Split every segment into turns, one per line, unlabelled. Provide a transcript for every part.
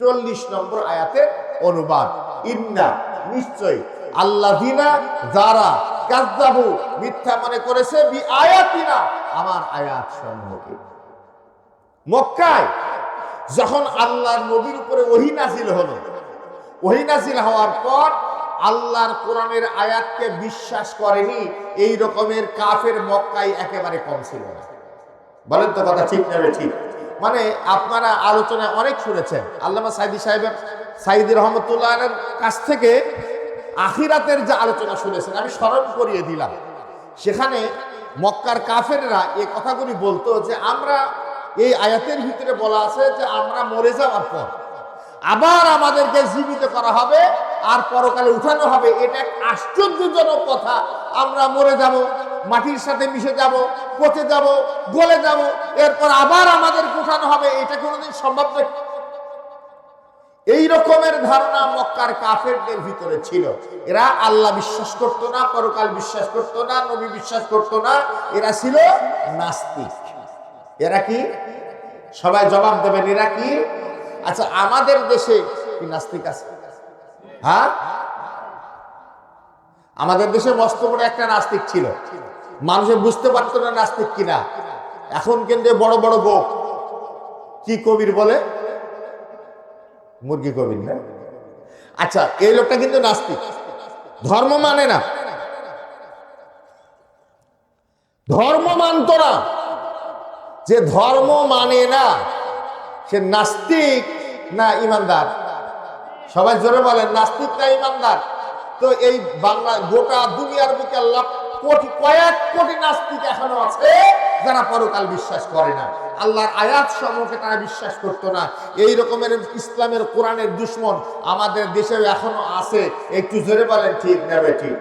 চল্লিশ নম্বর আয়াতের অনুবাদ। ইন্না নিশ্চয় আল্লাহিনা যারা কাজদাবু মিথ্যা মনে করেছে বি আয়াতিনা আমার আয়াত সমূহকে মক্কায় যখন আল্লাহর নবীর উপরে ওহি নাজিল হলো, ওহি হওয়ার পর আল্লাহর কোরআনের আয়াতকে বিশ্বাস করেনি, এই রকমের কাফের মক্কায় একেবারে কম ছিল না। বলেন তো কথা ঠিক নেবে ঠিক? মানে আপনারা আলোচনায় অনেক শুনেছেন। আল্লামা সাইদি সাহেবের, সাইদি রহমতুল্লাহের কাছ থেকে আখিরাতের যে আলোচনা শুনেছেন, আমি স্মরণ করিয়ে দিলাম। সেখানে মক্কার কাফেররা এই কথাগুলি বলতো যে, আমরা এই আয়াতের ভিতরে বলা আছে যে, আমরা মরে যাওয়ার পর আবার আমাদেরকে জীবিত করা হবে আর পরকালে উঠানো হবে। এটা এক আশ্চর্যজনক কথা। আমরা মরে যাব, মাটির সাথে মিশে যাব পচে যাব, গলে যাব, এরপর আবার আমাদের উঠানো হবে, এটা কোনোদিন সম্ভব নয়। এই রকমের ধারণা মক্কার কাফেরদের ভিতরে ছিল। এরা আল্লাহ বিশ্বাস করত না, পরকাল বিশ্বাস করত না, নবী বিশ্বাস করত না, এরা ছিল নাস্তিক। এরা কি? সবাই জবাব দেবেন, এরা কি? আচ্ছা আমাদের দেশে কি নাস্তিক আছে? হ্যাঁ? আমাদের দেশে মস্ত বড় একটা নাস্তিক ছিল। মানুষে বুঝতে পারতো না নাস্তিক কিনা। এখন কিন্তু বড় বড় গো কি কবির বলে? মুরগি কবির না? আচ্ছা এই লোকটা কিন্তু নাস্তিক। ধর্ম মানে না। ধর্ম মানত না। যে ধর্ম মানে না, সে নাস্তিক না ইমানদার? সবাই জোরে বলেন, নাস্তিক না ইমানদার? তো এই বাংলা গোটা দুনিয়ার বুকে লাখ কোটি, কয়েক কোটি নাস্তিক এখনও আছে যারা পরকাল বিশ্বাস করে না। আল্লাহর আয়াত সমূহকে তারা বিশ্বাস করতো না। এই রকমের ইসলামের কোরআনের দুশ্মন আমাদের দেশেও এখনও আছে। একটু জোরে বলেন, ঠিক নেবে ঠিক?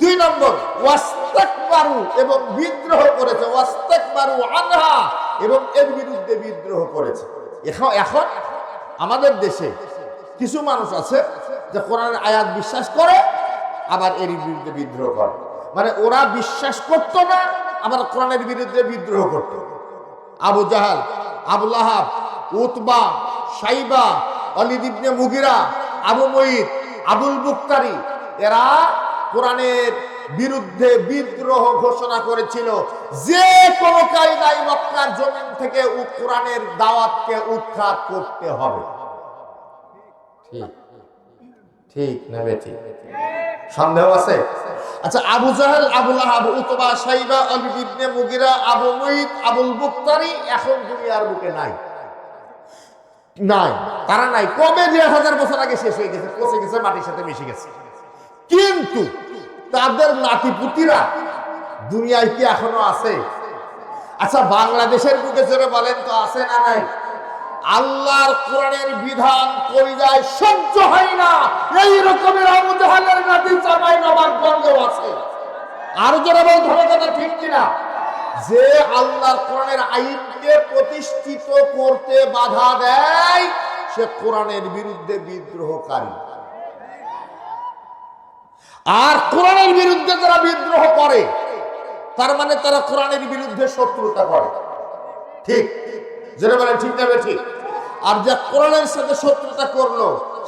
দুই নম্বর, ওয়াস্তাকবারু এবং বিদ্রোহ করেছে। ওয়াস্তাকবারু আনহা এবং এর বিরুদ্ধে বিদ্রোহ করেছে। এখন এখন আমাদের দেশে কিছু মানুষ আছে যে কোরআনের আয়াত বিশ্বাস করে, আবার এর বিরুদ্ধে বিদ্রোহ করে। মানে ওরা বিশ্বাস করতো না, আবার কোরআনের বিরুদ্ধে বিদ্রোহ করত। আবু জাহাল আবুল আহাব উতবা, সাইবা, অলিদ ইবনে মুগিরা, আবু মঈদ আবুল বুক্তারি এরা কোরআনের বিরুদ্ধে বিদ্রোহ ঘোষণা করেছিল। যে কোনো কায়দায় মক্কার জমিন থেকে কোরআনের দাওয়াতকে উৎখাত করতে হবে। ঠিক ঠিক না ঠিক। সন্দেহ আছে? আচ্ছা আবু জাহেল আবুল আহাব উতবা সাইবা আলী ইবনে মুগিরা, আবু মুঈদ আবুল বুক্তারি এখন দুনিয়ার বুকে নাই। নাই। তারা নাই। কবে দেড় হাজার বছর আগে শেষ হয়ে গেছে, পচে গেছে, মাটির সাথে মিশে গেছে? কিন্তু তাদের নাতিপুতিরা দুনিয়ায় কি এখনও আছে? আচ্ছা বাংলাদেশের বুকে জোরে বলেন তো, আছে না নাই? আল্লাহর কোরআনের বিধান কলিজায় সহ্য হয় না। এই রকমের আবু জাহালের নাতি জামাই নবাব বন্ধ আছে। আরও যারা বল, ধরে কথা ঠিক কিনা? যে আল্লাহর কোরআনের আইনকে প্রতিষ্ঠিত করতে বাধা দেয়, সে কোরআনের বিরুদ্ধে বিদ্রোহকারী। আর কোরআনের বিরুদ্ধে যারা বিদ্রোহ করে, তার মানে তারা কোরআনের বিরুদ্ধে শত্রুতা করে। ঠিক। যেটা বলে ঠিক যাবে ঠিক আর যা কোরআনের সাথে শত্রুতা করল,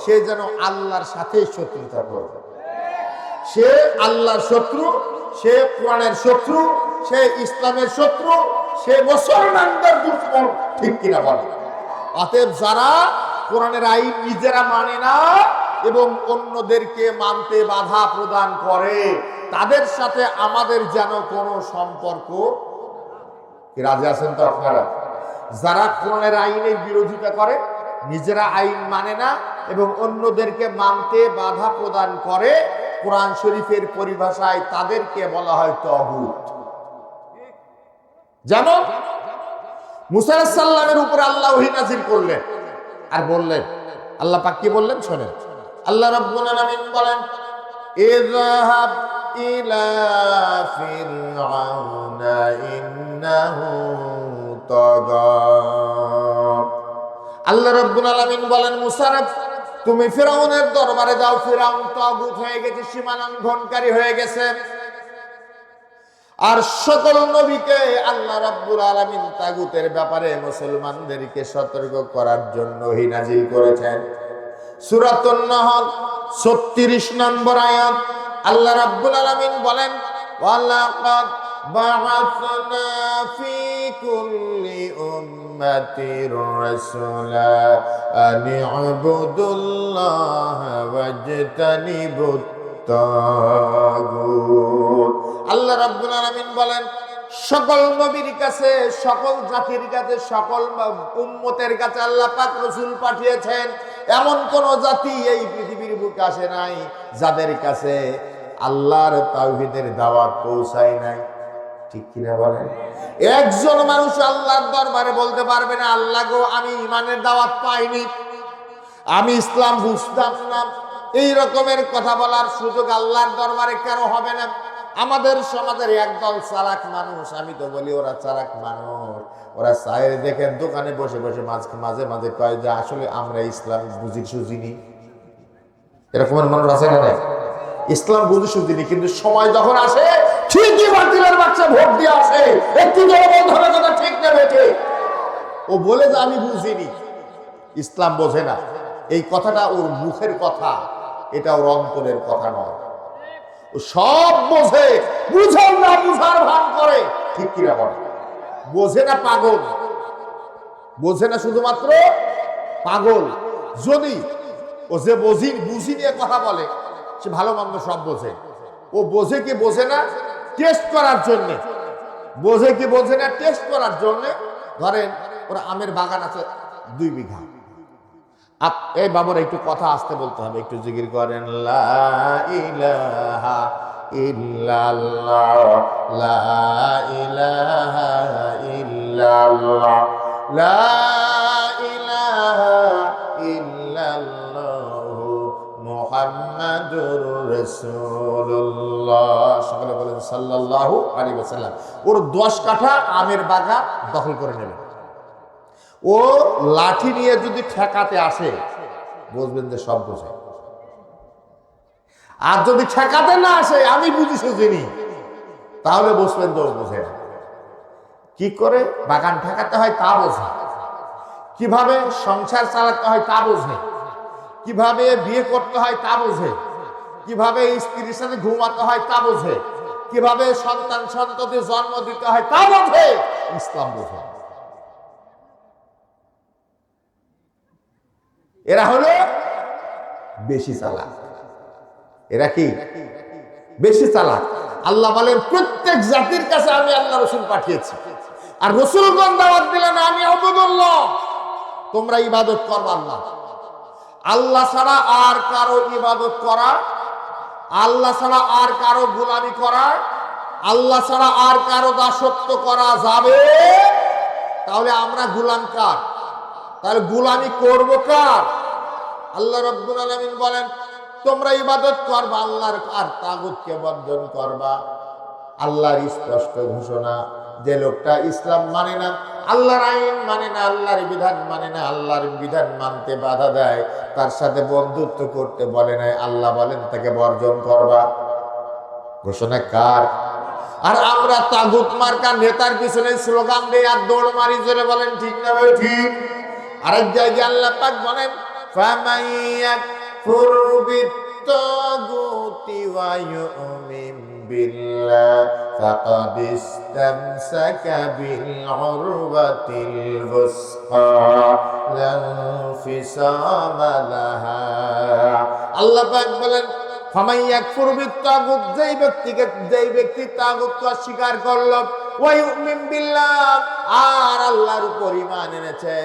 সে যেন আল্লাহর সাথে শত্রুতা করবে সে আল্লাহর শত্রু, সে কোরআনের শত্রু, সে ইসলামের শত্রু, সে মুসলমানদের দুশ্মন, ঠিক কিনা বলে অতএব যারা কোরআনের আইন নিজেরা মানে না এবং অন্যদেরকে মানতে বাধা প্রদান করে, তাদের সাথে আমাদের যেন কোনো সম্পর্ক রাজি আছেন তো আপনারা? যারা কোরআনের আইনের বিরোধিতা করে, নিজেরা আইন মানে না এবং অন্যদেরকে মানতে বাধা প্রদান করে, কোরআন শরীফের পরিভাষায় তাদেরকে বলা হয় তহুত যেমন মুসা সাল্লামের উপরে আল্লাহ নাজির করলেন। আর বললেন, আল্লাহ পাক কি বললেন শোনেন? আল্লাহ রাব্বুল বলেন, ইযহাব ইলা ফিরআউনা ইন্নাহু আল্লাহ রাব্বুল আলামিন বলেন, মুসা তুমি ফিরাউনের দরবারে যাও, ফিরাউন তাগুত হয়ে গেছে, সীমা লঙ্ঘনকারী হয়ে গেছে। আর সকল নবীকে আল্লাহ রাব্বুল আলামিন তাগুতের ব্যাপারে মুসলমানদেরকে সতর্ক করার জন্য হিনাজিল করেছেন। সূরাতুন নাহল 36 নম্বর আয়াত, আল্লাহ রাব্বুল আলামিন বলেন, ওয়ালাকাদ বা'আথনা ফি কুল্লি উম্মাতির রাসূলা আন ইবুদুল্লাহ ওয়াজতানিবুত তাগুত আল্লাহ রাব্বুল আলামিন বলেন, সকল নবীর কাছে, সকল জাতির কাছে, সকল উম্মতের কাছে আল্লাহ পাক রসুল পাঠিয়েছেন, এমন কোন জাতি এই পৃথিবীর বুকে আসে নাই যাদের কাছে আল্লাহর তাওহীদের দাওয়াত পৌঁছায় নাই। ঠিক কিনা বলেন? একজন মানুষ আল্লাহর দরবারে বলতে পারবে না, আল্লাহ গো, আমি ইমানের দাওয়াত পাইনি। আমি ইসলাম বুঝতাম না। এই রকমের কথা বলার সুযোগ আল্লাহর দরবারে কেন হবে না? আমাদের সমাজের একদল চালাক মানুষ, আমি তো বলি ওরা চালাক মানুষ। ওরা চায়ের দেখেন, দোকানে বসে বসে মাঝে মাঝে মাঝে কয় যে, আসলে আমরা ইসলাম বুঝি সুঝিনি এরকমের মানুষ আছে না? ইসলাম বুঝি সুঝিনি কিন্তু সময় যখন আসে ঠিকই বাতিলের বাচ্চা ভোট দিয়ে আসে। একটু জনগণ ধরে কথা ঠিক না বেঠে। ও বলে যে আমি বুঝিনি। ইসলাম বোঝে না। এই কথাটা ওর মুখের কথা। এটা ওর অন্তরের কথা নয়। ও সব বোঝে। বুঝার না বুঝার ভান করে। ঠিক কিনা বলে? বোঝে না পাগল। বোঝে না শুধুমাত্র পাগল। যদি ও যে বুঝি বুঝি নিয়ে কথা বলে, সে ভালো মন্দ সব বোঝে। ও বোঝে কি বোঝে না? টেস্ট করার জন্যে। বোঝে কি বোঝে না? টেস্ট করার জন্যে। ধরেন, ওরা আমের বাগান আছে দুই বিঘা। আপ- এই বাবুর একটু কথা আসতে বলতে হবে, একটু জিকির করেন, লা ইলাহা ইল্লাল্লাহ, লা ইলাহা ইল্লাল্লাহ, লা ইলাহা ইল্লাল্লাহ মুহাম্মাদুর রাসূলুল্লাহ। সকলে বলেন, সাল্লাল্লাহু আলাইহি ওয়াসাল্লাম। ওর 10 কাঠা আমের বাগান দখল করে নেবেন ও লাঠি নিয়ে যদি ঠেকাতে আসে, বুঝবেন যে সব বোঝে। আর যদি ঠেকাতে না আসে, আমি বুঝি সুঝিনি তাহলে বুঝবেন তো বোঝে। কি করে? বাগান ঠেকাতে হয়, তা বোঝে। কীভাবে সংসার চালাতে হয়, তা বোঝে। কীভাবে বিয়ে করতে হয়, তা বোঝে। কীভাবে স্ত্রীর সাথে ঘুমাতে হয় তা বোঝে। কীভাবে সন্তান সন্ততি জন্ম দিতে হয় তা বোঝে। ইসলাম বোঝে। এরা হলো বেশি চালাক। এরা কি? বেশি চালাক। আল্লাহ বলেন, প্রত্যেক জাতির কাছে আমি আল্লাহ রসুল পাঠিয়েছি। আর রসুলগণ দাওয়াত দিলেন, আমি অবদুল্লাহ তোমরা ইবাদত করবা আল্লাহ আল্লাহ ছাড়া আর কারও ইবাদত করা আল্লাহ ছাড়া আর কারও গোলামি করা, আল্লাহ ছাড়া আর কারও দাসত্ব করা যাবে? তাহলে আমরা গুলাম কার? তাহলে গোলামি করব কার? আল্লাহ রব্বুল আলামিন বলেন, তোমরা ইবাদত করবা, আল্লাহর আর তাগুতকে বর্জন করবা। আল্লাহর স্পষ্ট ঘোষণা, যে লোকটা ইসলাম মানে না আল্লাহর আইন মানে না, আল্লাহর বিধান মানে না, আল্লাহর বিধান মানতে বাধা দেয়। তার সাথে বন্ধুত্ব করতে বলে নাই, আল্লাহ বলেন তাকে বর্জন করবা। ঘোষণা কার? আর আমরা তাগুত মার্কা নেতার পিছনে স্লোগান দিয়ে আর দৌড় মারি, জোরে বলেন, ঠিক না ভাই, ঠিক? আরেক জায়গায় আল্লাহ পাক বলেন ফামাইয়াক ফুরবিত তাগুতি ওয়ায়ুমিন بِاللَّهِ فَقَدِ اسْتَمْسَكَ بِالْعُرْوَةِ الْوُثْقَى لَا انفِصَامَ لَهَا আল্লাহ পাক বলেন ফামাই ইয়াকফুর বিত্তাগুত যেই ব্যক্তিকে যেই ব্যক্তি তাগুতকে অস্বীকার করলো ওয়া বিল্লাহ। আর আল্লাহর উপর ঈমান এনেছে।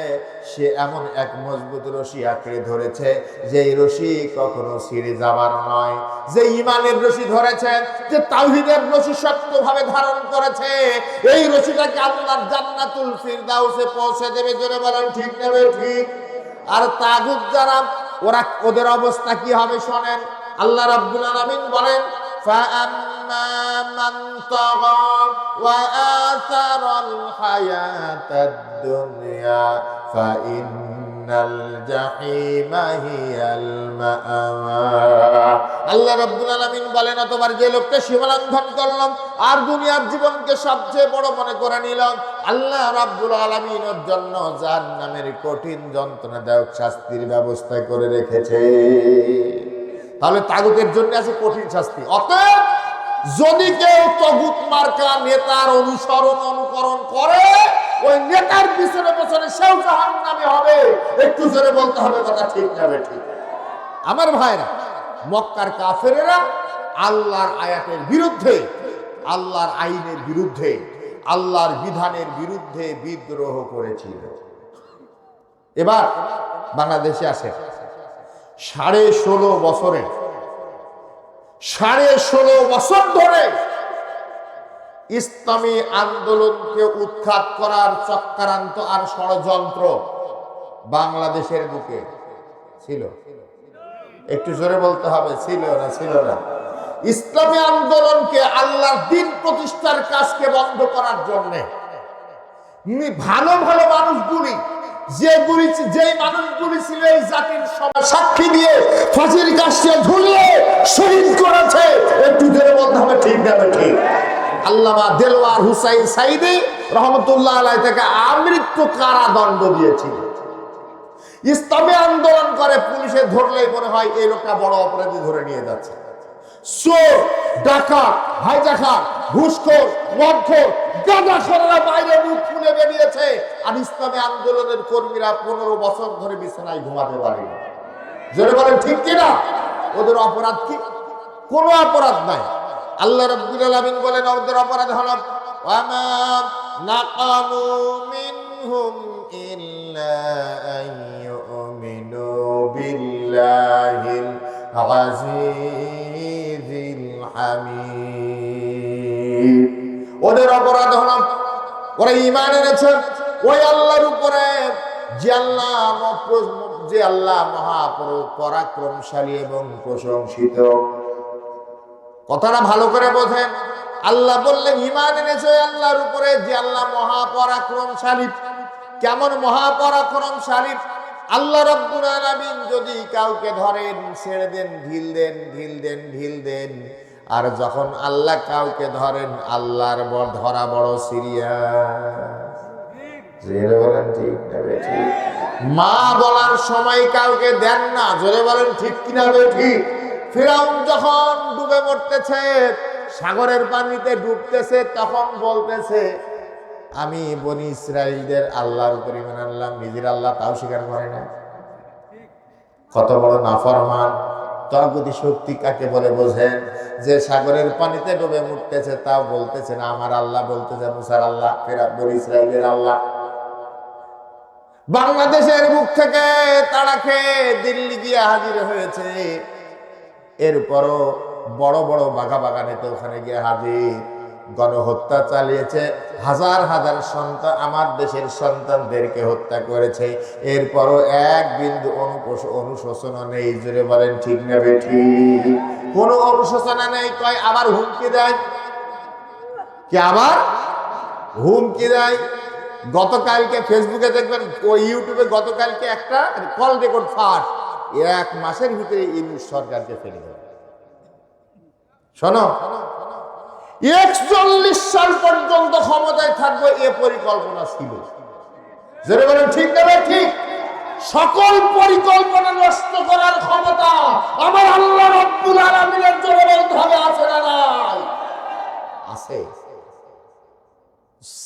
সে এমন এক মজবুত রশি আঁকড়ে ধরেছে, যেই রশি কখনো ছিঁড়ে যাবার নয়। যে ঈমানের রশি ধরেছে, যে তাওহীদের রশি শক্তভাবে ধারণ করেছে, এই রশিটাকে আল্লাহর জান্নাতুল ফিরদাউসে পৌঁছে দেবে জোরে বলেন, ঠিক নেবে ঠিক? আর তাগুত যারা, ওরা ওদের অবস্থা কি হবে শোনেন। আল্লাহ রাব্বুল আলামিন বলেন فأما من طغى وآثر الحياة الدنيا فإن ইন্নাল জাহিমা হিয়াল মাআওয়া আল্লাহ রাব্বুল আলামিন বলেন অতবার যে লোকটা সীমালঙ্ঘন করলাম আর দুনিয়ার জীবনকে সবচেয়ে বড় মনে করে নিলাম আল্লাহ রাব্বুল আলামিনের জন্য জাহান্নামের কঠিন যন্ত্রণাদায়ক শাস্তির ব্যবস্থা করে রেখেছে তাহলে তাগুতের জন্য আছে কঠিন শাস্তি অতএব যদি কেউ তগুত মার্কা নেতার অনুসরণ অনুকরণ করে, ওই নেতার পিছনে পেছনে সেও জাহান নামে হবে। একটু জোরে বলতে হবে, কথা ঠিক যাবে ঠিক। আমার ভাইরা, মক্কার কাফেরেরা আল্লাহর আয়াতের বিরুদ্ধে, আল্লাহর আইনের বিরুদ্ধে, আল্লাহর বিধানের বিরুদ্ধে বিদ্রোহ করেছিল। এবার বাংলাদেশে আসে সাড়ে ষোলো বছরে সাড়ে ষোলো বছর ধরে ইসলামী আন্দোলনকে উৎখাত করার চক্রান্ত আর ষড়যন্ত্র বাংলাদেশের বুকে ছিল। একটু জোরে বলতে হবে, ছিল না ছিল না। ইসলামী আন্দোলনকে আল্লাহর দিন প্রতিষ্ঠার কাজকে বন্ধ করার জন্যে ভালো ভালো মানুষগুলি যেগুলি যে মানুষগুলি ছিল এই জাতির সবার সাক্ষী দিয়ে ফাঁসির কাছে ঝুলিয়ে শহীদ করেছে একটু জোরে বলতে হবে ঠিক না ঠিক। আল্লামা দেলোয়ার হুসাইন সাইদি রহমতুল্লাহ আলাই থেকে আমৃত্যু কারাদণ্ড দিয়েছিল। ইসলামী আন্দোলন করে পুলিশে ধরলেই মনে হয় এই লোকটা বড় অপরাধী ধরে নিয়ে যাচ্ছে। চোর, ডাকাত, হাইজাকার, ঘুষখোর, মদখোর গাঁদাখোররা বাইরে মুখ খুলে বেরিয়েছে। আর ইসলামী আন্দোলনের কর্মীরা পনেরো বছর ধরে বিছানায় ঘুমাতে পারেনি। জোরে বলেন, ঠিক কিনা? ওদের অপরাধ কি? কোনো অপরাধ নাই। আল্লাহ রাব্বুল আলামিন বলেন, ওদের অপরাধ হলো নাকামু মিনহুম ইল্লা আন বিল্লাহিল আজিজিল ওদের অপরাধ হলো ওরা ঈমান এনেছে। ওই আল্লাহর উপরে যে আল্লাহ যে আল্লাহ মহাপর- পরাক্রমশালী এবং প্রশংসিত। কথাটা ভালো করে বোঝেন। আল্লাহ বললেন ইমান এনেছে আল্লাহর উপরে যে আল্লাহ মহাপরাক্রমশালী। কেমন মহাপরাক্রমশালী? আল্লাহ রব্বুল আলামিন যদি কাউকে ধরেন, ছেড়ে দেন, ঢিল দেন ঢিল দেন ঢিল দেন আর যখন আল্লাহ কাউকে ধরেন, আল্লাহর বড় ধরা বড় সিরিয়াস। জোরে বলেন ঠিক মা বলার সময় কাউকে দেন না, জোরে বলেন ঠিক কিনা ঠিক? ফিরাউন যখন ডুবে মরতেছে, সাগরের পানিতে ডুবতেছে, তখন বলতেছে, আমি বনি ইসরাইলদের আল্লাহর উপর ইমান আনলাম, নিজের আল্লাহ তাও স্বীকার করে না কত বড় নাফরমান তগতি শক্তি কাকে বলে বোঝেন? যে সাগরের পানিতে ডুবে মুঠতেছে তাও বলতেছে না, আমার আল্লাহ বলতেছে, মুসার আল্লাহ ফেরা বলি ইসরায়েলের আল্লাহ। বাংলাদেশের মুখ থেকে তারা খেয়ে দিল্লি গিয়ে হাজির হয়েছে। এরপরও বড় বড় বাঘা বাগানেতে ওখানে গিয়ে হাজির। গণহত্যা চালিয়েছে। হাজার হাজার সন্তান, আমার দেশের সন্তানদেরকে হত্যা করেছে। এরপরও এক বিন্দু অনুশোচনা নেই। জুড়ে বলেন, ঠিক না বেঠি কোনো অনুশোচনা নেই। কয়, আবার হুমকি দেয়? কি আবার? হুমকি দেয়। গতকালকে ফেসবুকে দেখবেন, ও ইউটিউবে গতকালকে একটা কল রেকর্ড ফাট এক মাসের ভিতরে ইউনুস সরকারকে ফেলে দেবে। শোনো একচল্লিশ সাল পর্যন্ত ক্ষমতায় থাকবে এ পরিকল্পনা ছিল। ঠিক নেবে ঠিক। সকল পরিকল্পনা নষ্ট করার ক্ষমতা আমার আল্লাহ রব্বুল আলামিনের হবে আছে না আছে।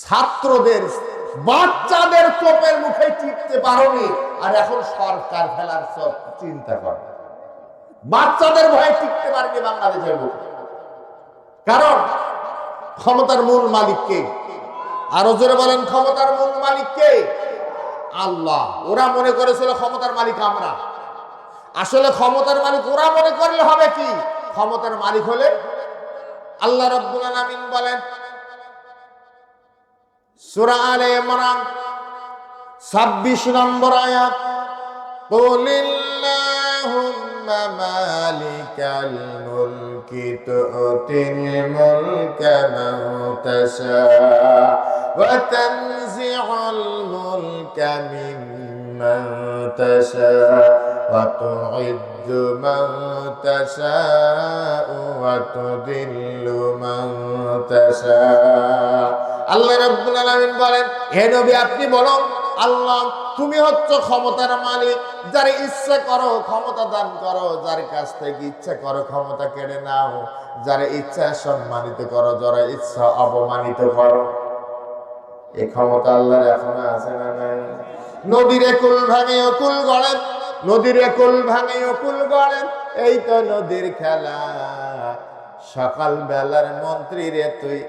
ছাত্রদের, বাচ্চাদের কোপের মুখে টিপতে পারোনি, আর এখন সরকার ফেলার সব চিন্তা করে। বাচ্চাদের ভয়ে টিকতে পারেনি বাংলাদেশের মুখে। কারণ ক্ষমতার মূল মালিক কে? আরও জোরে বলেন, ক্ষমতার মূল মালিক কে? আল্লাহ। ওরা মনে করেছিল ক্ষমতার মালিক আমরা। আসলে ক্ষমতার মালিক ওরা মনে করলে হবে কি? ক্ষমতার মালিক হলে আল্লাহ রব্বুল আলামিন বলেন, সূরা আলে ইমরান 26 নম্বর আয়াত কুলিল্লাহুম্মা মালিকাল মুলকি তু'তিল মুলকা মান তাশা ওয়া তানজি'ুল মুলকা মিম্মান من تشاء وتعز من تشاء وتذل من تشاء আল্লাহ রাব্বুল আলামিন বলেন হে নবী আপনি বলুন আল্লাহ, তুমি হচ্ছ ক্ষমতার মালিক, যার ইচ্ছা করো, ক্ষমতা দান করো, যার কাছ থেকে ইচ্ছা করো, ক্ষমতা কেড়ে নাও, যার ইচ্ছা সম্মানিত করো, যারা ইচ্ছা অপমানিত করো। এই ক্ষমতা আল্লাহর এখনও আছে না নাই? নদীর কুল ভাঙে অকুল গড়েন নদীর কুল ভাঙে অকুল গড়েন এই তো নদীর খেলা। সকাল বেলার মন্ত্রী রে তুই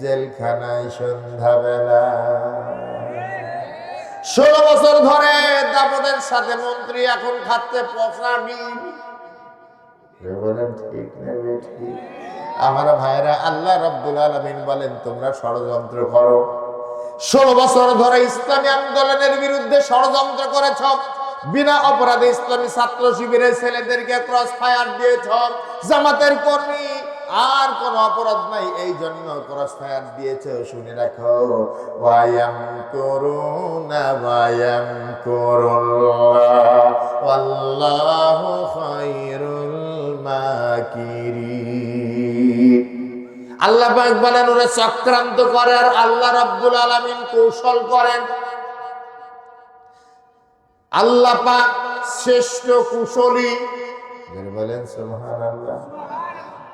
জেলখানায় সন্ধ্যা বেলা ষোলো বছর ধরে দাপটের সাথে মন্ত্রী এখন খাচ্ছে পচা ডিম বলেন ঠিক না ঠিক। আমার ভাইরা আল্লাহ রব্বুল আলমিন বলেন তোমরা ষড়যন্ত্র করো। ষোলো বছর ধরে ইসলামী আন্দোলনের বিরুদ্ধে ষড়যন্ত্র করেছ বিনা অপরাধে ইসলামী ছাত্র শিবিরের ছেলেদেরকে ক্রস ফায়ার দিয়েছ জামাতের কর্মী আর কোন অপরাধ নাই। এই জন্য ফায়ার দিয়েছ, শুনে রাখো। ওয়ায়াম করুনা, ওয়ায়াম করুল্লাহ। আল্লাহু খায়রুল মাকিরিন। আল্লাহ পাক বলেন, ওরা চক্রান্ত করে আর আল্লাহ রাব্বুল আলামিন কৌশল করেন। আল্লাহ পাক শ্রেষ্ঠ কুশলী। বলেন, সুবহানাল্লাহ।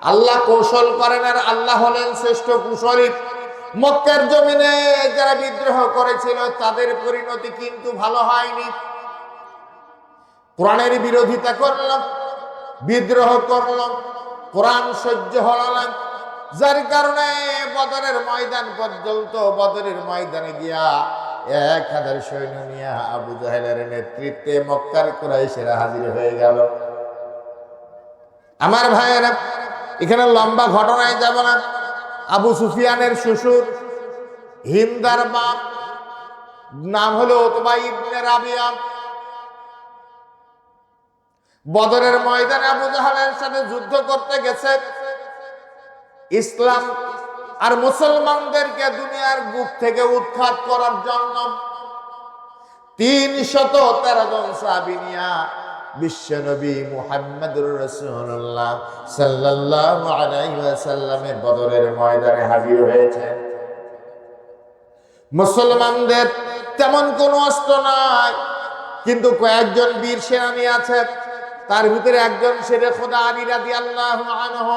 আল্লাহ কৌশল করেন আর আল্লাহ হলেন শ্রেষ্ঠ কুশলী মক্কার জমিনে যারা বিদ্রোহ করেছিল, তাদের পরিণতি কিন্তু ভালো হয়নি। কোরআনের বিরোধিতা করলাম, বিদ্রোহ করলাম, কোরআন সহ্য হলাম যার কারণে বদরের ময়দান পর্যন্ত, বদরের ময়দানে গিয়া এক হাজার সৈন্য নিয়ে আবু জাহেলের নেতৃত্বে মক্কার কুরাইশেরা হাজির হয়ে গেল। আমার ভাইয়েরা এখানে লম্বা ঘটনায় যাব না। আবু সুফিয়ানের শ্বশুর হিন্দার বাপ, নাম হলো ওতবা ইবনে রাবিয়া। বদরের ময়দানে আবু জাহালের সাথে যুদ্ধ করতে গেছে। ইসলাম আর মুসলমানদেরকে দুনিয়ার বুক থেকে উৎখাত করার জন্য তিন শত তেরো জন সাবিনিয়া বিশ্বনবী মুহাম্মদুর সাল্লাল্লাহু আলাইহি ওয়াসাল্লামের বদরের ময়দানে হাজির হয়েছে। মুসলমানদের তেমন কোনো অস্ত্র নাই, কিন্তু কয়েকজন বীর সেনানী আছে, তার ভিতরে একজন শেরে খোদা আলী রাদিয়াল্লাহু আনহু,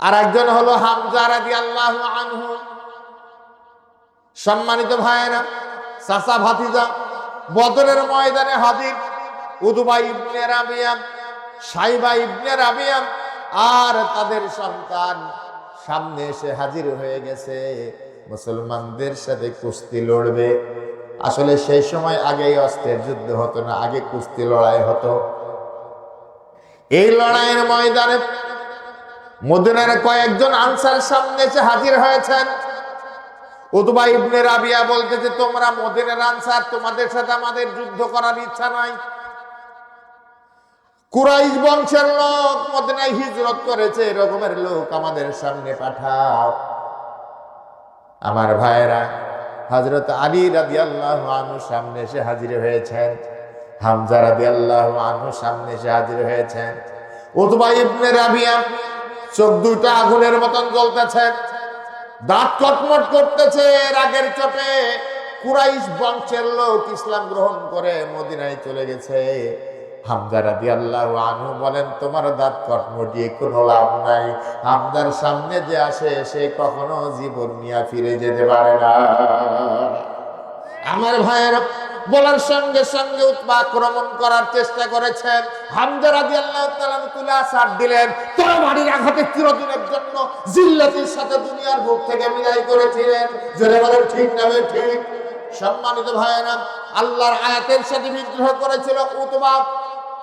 আর একজন হলো হামজা রাদি আল্লাহ আনহু। সম্মানিত ভাইয়েরা, চাচা ভাতিজা বদরের ময়দানে হাজির উদুবা ইবনে রাবিয়াম সাইবা ইবনে রাবিয়াম আর তাদের সন্তান সামনে এসে হাজির হয়ে গেছে। মুসলমানদের সাথে কুস্তি লড়বে। আসলে সেই সময় আগেই অস্ত্রের যুদ্ধ হতো না, আগে কুস্তি লড়াই হতো। এই লড়াইয়ের ময়দানে মদিনার কয়েকজন আনসার সামনে এসে হাজির হয়েছেন। উতবা ইবনে রাবিয়া বলতেছে তোমরা মদিনার আনসার, তোমাদের সাথে আমাদের যুদ্ধ করার ইচ্ছা নাই। কুরাইশ বংশের লোক মদিনায় হিজরত করেছে, এরকমের লোক আমাদের সামনে পাঠাও। আমার ভাইয়েরা হজরত আলী রাদি আল্লাহ আনু সামনে এসে হাজির হয়েছেন। হামজা রাদি আল্লাহ আনু সামনে এসে হাজির হয়েছেন। উতবা ইবনে রাবিয়া চোখ দুইটা আগুনের মতন জ্বলতেছে দাঁত চটমট করতেছে রাগের চটে। কুরাইশ বংশের লোক ইসলাম গ্রহণ করে মদিনায় চলে গেছে। হামদার আদি আল্লাহ আনু বলেন, তোমার দাঁত কটমটিয়ে কোনো লাভ নাই। হামদার সামনে যে আসে, সে কখনো জীবন নিয়ে ফিরে যেতে পারে না। আমার ভাইয়ের বলার সঙ্গে সঙ্গে উৎপা আক্রমণ করার চেষ্টা করেছেন। হামজা রাজি আল্লাহ তুলে আসার দিলেন। তোরা বাড়ির আঘাতে চিরদিনের জন্য জিল্লাতির সাথে দুনিয়ার বুক থেকে বিদায় করেছিলেন। জোরে বলেন, ঠিক নামে ঠিক? সম্মানিত ভাইয়েরা, আল্লাহর আয়াতের সাথে বিদ্রোহ করেছিল উতবা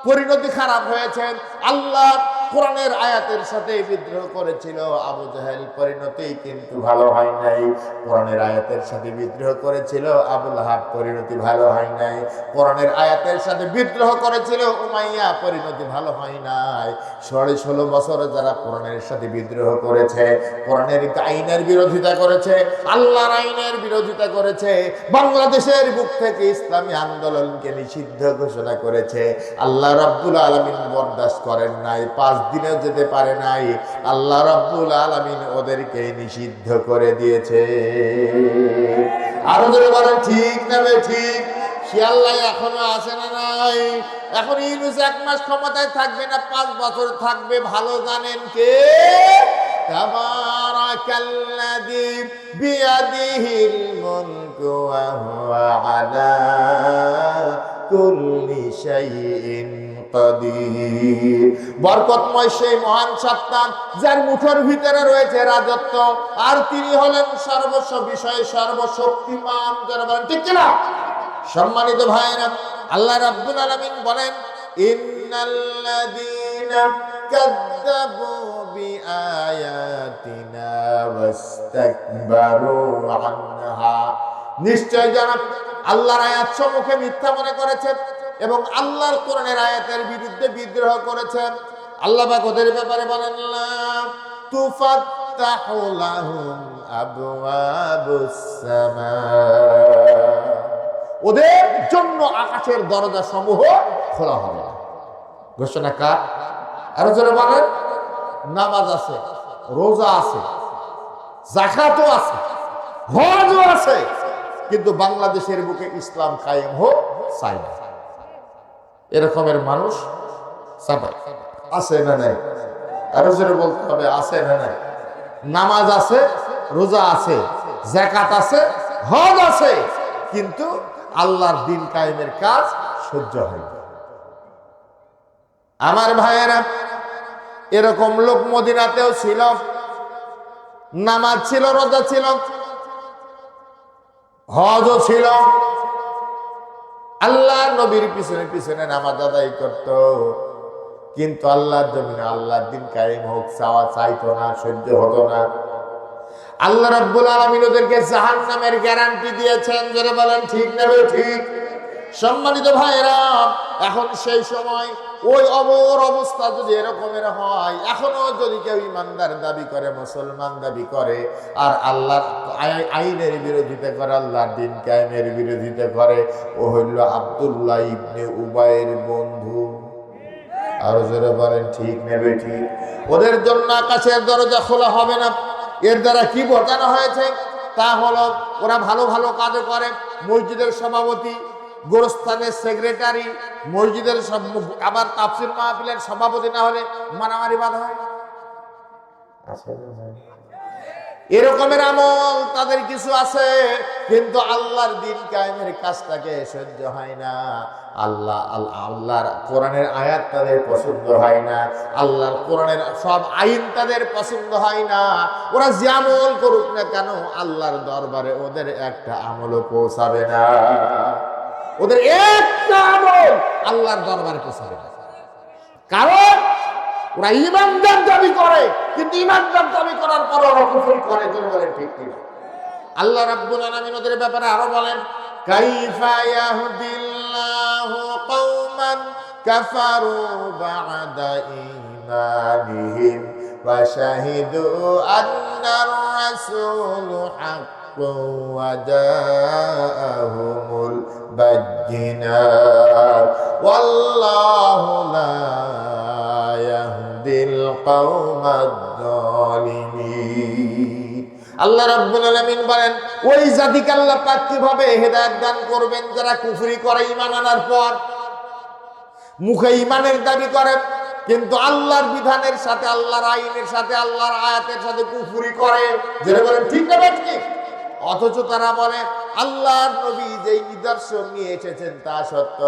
পরিণতি খারাপ হয়েছেন আল্লাহ কোরআনের আয়াতের সাথে বিদ্রোহ করেছিল আবু জাহেল, পরিণতি কিন্তু ভালো হয় নাই। কোরআনের আয়াতের সাথে বিদ্রোহ করেছিল আবুল হাব পরিণতি ভালো হয় নাই। কোরআনের আয়াতের সাথে বিদ্রোহ করেছিল উমাইয়া, পরিণতি ভালো হয় নাই। সাড়ে ষোলো বছর যারা কোরআনের সাথে বিদ্রোহ করেছে, কোরআনের আইনের বিরোধিতা করেছে, আল্লাহর আইনের বিরোধিতা করেছে, বাংলাদেশের বুক থেকে ইসলামী আন্দোলনকে নিষিদ্ধ ঘোষণা করেছে। আল্লাহ রাব্বুল আলমিন বরদাস্ত করেন নাই। পাঁচ দিনেও যেতে পারে নাই আল্লাহ রাব্বুল আলমিন ওদেরকে নিষিদ্ধ করে দিয়েছে আরো ধরে বলেন ঠিক নেবে ঠিক সে আল্লাহ এখনো আছে না নাই এখন ইউনুস এক মাস ক্ষমতায় থাকবে না পাঁচ বছর থাকবে ভালো জানেন কে تبارك الذي بيده الملك وهو على كل شيء قدير বরকতময় সেই মহান যার ভিতরে রয়েছে রাজত্ব। আর তিনি হলেন সর্বস্ব বিষয়ে সর্বশক্তিমান বলেন, ঠিক কিনা? সম্মানিত ভাইরা আল্লাহ রাব্বুল আলামিন বলেন নিশ্চয় যারা আল্লাহর আয়াত সম্মুখে মিথ্যা মনে করেছে এবং আল্লাহর কোরআনের আয়াতের বিরুদ্ধে বিদ্রোহ করেছেন। আল্লাহ পাক ওদের ব্যাপারে বলেন আবওয়াবুস সামা। ওদের জন্য আকাশের দরজা সমূহ খোলা হবে না। ঘোষণা কার? আরও জোরে বলেন, নামাজ আছে, রোজা আছে জাকাতও আছে, হজও আছে, কিন্তু বাংলাদেশের বুকে ইসলাম কায়েম হোক, চাই না। এরকমের মানুষ আছে না নাই? আরও বলতে হবে, আছে না নাই? নামাজ আছে, রোজা আছে জাকাত আছে, হজ আছে, কিন্তু আল্লাহর দিন কায়েমের কাজ সহ্য হয় আমার ভাইয়েরা, এরকম লোক মদিনাতেও ছিল, নামাজ ছিল, রোজা ছিল, হজও ছিল আল্লাহ নবীর পিছনে পিছনে নামাজ আদায় করত। কিন্তু আল্লাহর জমিনে আল্লাহর দিন কায়েম হোক, চাওয়া চাইতো না, সহ্য হতো না। আল্লাহ রব্বুল আলমিন ওদেরকে জাহান নামের গ্যারান্টি দিয়েছেন। যারা বলেন, ঠিক নেবে ঠিক? সম্মানিত ভাইরা এখন সেই সময় ওই অবর অবস্থা যদি এরকমের হয়, এখনও যদি কেউ ইমানদার দাবি করে, মুসলমান দাবি করে, আর আল্লাহর আই- আইনের বিরোধিতা করে, আল্লাহর দিন কায়েমের বিরোধিতা করে, ও হইল আব্দুল্লাহ ইবনে উবাইয়ের বন্ধু। আরও জোরে বলেন, ঠিক নেবে ঠিক? ওদের জন্য আকাশের দরজা খোলা হবে না। এর দ্বারা কি বোঝানো হয়েছে? তা হলো, ওরা ভালো ভালো কাজ করে, মসজিদের সভাপতি গোরস্থানের সেক্রেটারি, মসজিদের আবার তাফসির মাহফিলের সভাপতি না হলে মারামারি বাধা হয়। এরকমের আমল তাদের কিছু আছে, কিন্তু আল্লাহর দিন কায়েমের কাজটাকে সহ্য হয় না। আল্লাহ আল্লাহ আল্লাহর কোরআনের আয়াত তাদের পছন্দ হয় না। আল্লাহর কোরআনের সব আইন তাদের পছন্দ হয় না। ওরা যে আমল করুক না কেন, আল্লাহর দরবারে ওদের একটা আমলও পৌঁছাবে না। ওদের একটা আমল আল্লাহর দরবারে পৌঁছাবে। কারণ ওরা ইমানদার দাবি করে, কিন্তু ইমানদার দাবি করার পর ওরা কুফর করে জন্য বলে ঠিক কিনা? আল্লাহ রাব্বুল আলামিন ওদের ব্যাপারে আরও বলেন, কাইফা ইয়াহদিল্লাহু কওমান কাফারু বা'দা ঈমানিহিম ওয়া শাহিদু আন্নার রাসূলু হাক্কুন জাআহুমুল বাজ্জিনাত ওয়াল্লাহু লা ইয়াহদিল কওমাদ যালিমিন আল্লাহ রাব্বুল আলামিন বলেন, ওই জাতিকে আল্লাহ পাক কীভাবে হেদায়েত দান করবেন যারা কুফরি করে ঈমান আনার পর? মুখে ঈমানের দাবি করে কিন্তু আল্লাহর বিধানের সাথে, আল্লাহর আইনের সাথে, আল্লাহর আয়াতের সাথে কুফরি করে। যেটা বলেন, ঠিক না ঠিক? অথচ তারা বলে, আল্লাহর নবী যেই নিদর্শন নিয়ে এসেছেন তা সত্য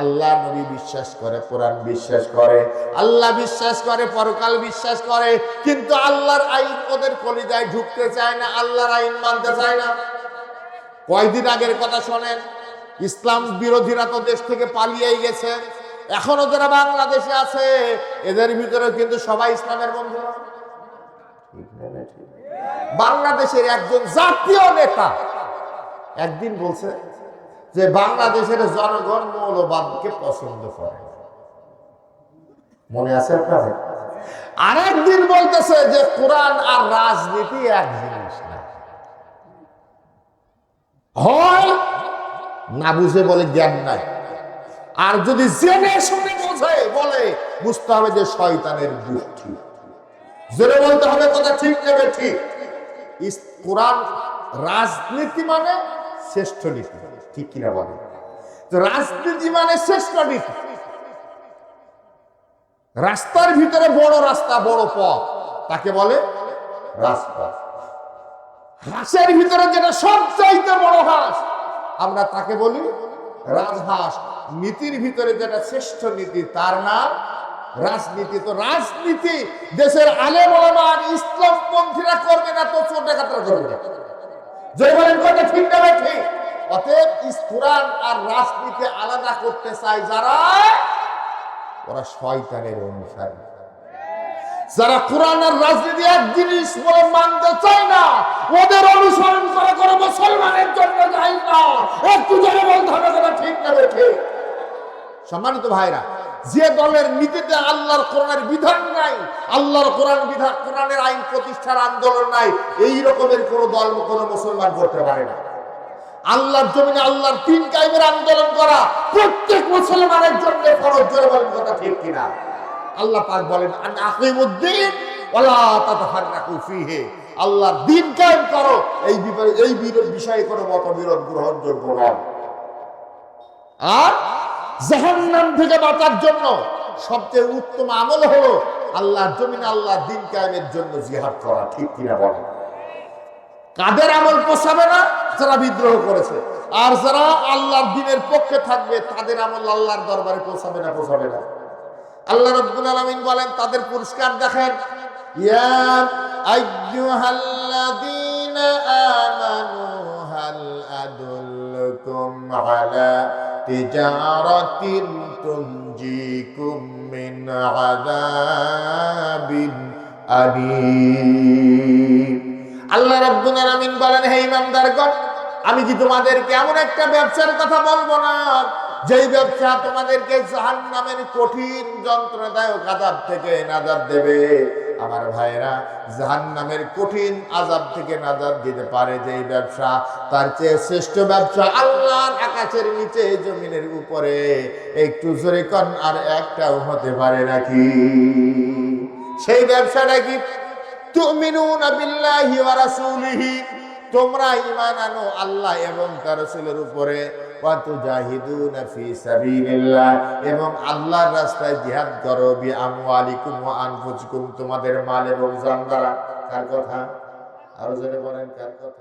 আল্লাহ নবী বিশ্বাস করে, কোরআন বিশ্বাস করে, আল্লাহ বিশ্বাস করে, পরকাল বিশ্বাস করে, কিন্তু আল্লাহর আইন ওদের কলিজায় ঢুকতে চায় না, আল্লাহর আইন মানতে চায় না কয়দিন আগের কথা শোনেন, ইসলাম বিরোধীরা তো দেশ থেকে পালিয়ে গেছে, এখনও যারা বাংলাদেশে আছে, এদের ভিতরে কিন্তু সবাই ইসলামের বন্ধু? বাংলাদেশের একজন জাতীয় নেতা। একদিন বলছে যে বাংলাদেশের জনগণ মৌলবাদকে পছন্দ করে। মনে আছে আপনাদের? আরেকদিন বলতেছে যে কোরআন আর রাজনীতি এক জিনিস না। হয় না বুঝে বলে জ্ঞান নাই। আর যদি জেনে শুনে বোঝে বলে, বুঝতে হবে যে শয়তানের বুদ্ধি। জেনে বলতে হবে কথা ঠিক নেবে ঠিক। কোরআন রাজনীতি মানে শ্রেষ্ঠ নীতি। ঠিক কিনা বলে রাজনীতি মানে শ্রেষ্ঠ নীতি। রাস্তার ভিতরে বড় রাস্তা, বড় পথ। তাকে বলে রাস্তা। হাঁসের ভিতরে যেটা সবচাইতে বড় হাঁস, আমরা তাকে বলি রাজহাঁস। নীতির ভিতরে যেটা শ্রেষ্ঠ নীতি, তার নাম রাজনীতি তো রাজনীতি। দেশের আলেম ওলামার ইসলাম পন্থীরা করবে না তো চোর ডাকাতরা করবে না। আর রাজনীতি আলাদা করতে চায় যারা, ওরা যারা আর রাজনীতি এক জিনিস মানতে চায় না, ওদের অনুসরণ করে করে মুসলমানের জন্য যাই না। একটু জোরে বলতে ঠিক না সম্মানিত ভাইরা যে দলের নীতিতে আল্লাহর কোরআনের বিধান নাই, আল্লাহর কোরআন বিধান কোরআনের আইন প্রতিষ্ঠার আন্দোলন নাই, এই রকমের কোন দল কোন মুসলমান করতে পারে না। আল্লাহর জমিনে আল্লাহর তিন কায়েমের আন্দোলন করা প্রত্যেক মুসলমানের জন্য ফরজ, জোরে বলেন কথা ঠিক কিনা? আল্লাহ পাক বলেন আকিমুদ্দিন ওয়ালা তাতাফাররাকু ফিহি। আল্লাহর দিন কায়েম করো, এই এই বিষয়ে কোনো মতবিরোধ গ্রহণযোগ্য নয়। আর জাহান্নাম থেকে বাঁচার জন্য সবচেয়ে উত্তম আমল হলো আল্লাহর জমিন আল্লাহ দিন কায়েমের জন্য জিহাদ করা, ঠিক কিনা বলেন? কাদের আমল পোষাবে না? যারা বিদ্রোহ করেছে। আর যারা আল্লাহর দিনের পক্ষে থাকবে, তাদের আমল আল্লাহর দরবারে পৌঁছাবে না পৌঁছাবে না। আল্লাহ রব্বুল আলামিন বলেন, তাদের পুরস্কার দেখেন। ইয়া আইয়ুহাল্লাযীনা আমানু, হাল আদুল্লুকুম আলা তিজারাতিন তুনজিকুম মিন আযাবিন আলীম আল্লাহ রব্বুল আলামিন বলেন, হে ইমানদারগণ আমি কি তোমাদেরকে এমন একটা ব্যবসার কথা বলব না? যেই ব্যবসা তোমাদেরকে জাহান্নামের কঠিন যন্ত্রণাদায়ক আযাব থেকে নাজাত দেবে, আমার ভাইরা জাহান্নামের কঠিন আযাব থেকে নাজাত দিতে পারে যেই ব্যবসা, তার চেয়ে শ্রেষ্ঠ ব্যবসা আল্লাহর আকাশের নিচে, জমিনের উপরে। একটু জোরে কন, আর একটাও হতে পারে নাকি? সেই ব্যবসাটা কি তুমিনুনা বিল্লাহি ওয়া রাসূলিহি, তোমরা ঈমান আনো আল্লাহ এবং তার রাসূলের উপরে। এবং আল্লাহর রাস্তায় জিহাদ করো বি আমওয়ালিকুম ওয়া আনফুসিকুম, তোমাদের মাল এবং জান দ্বারা। কার কথা? আরও জনে বলেন, কার কথা?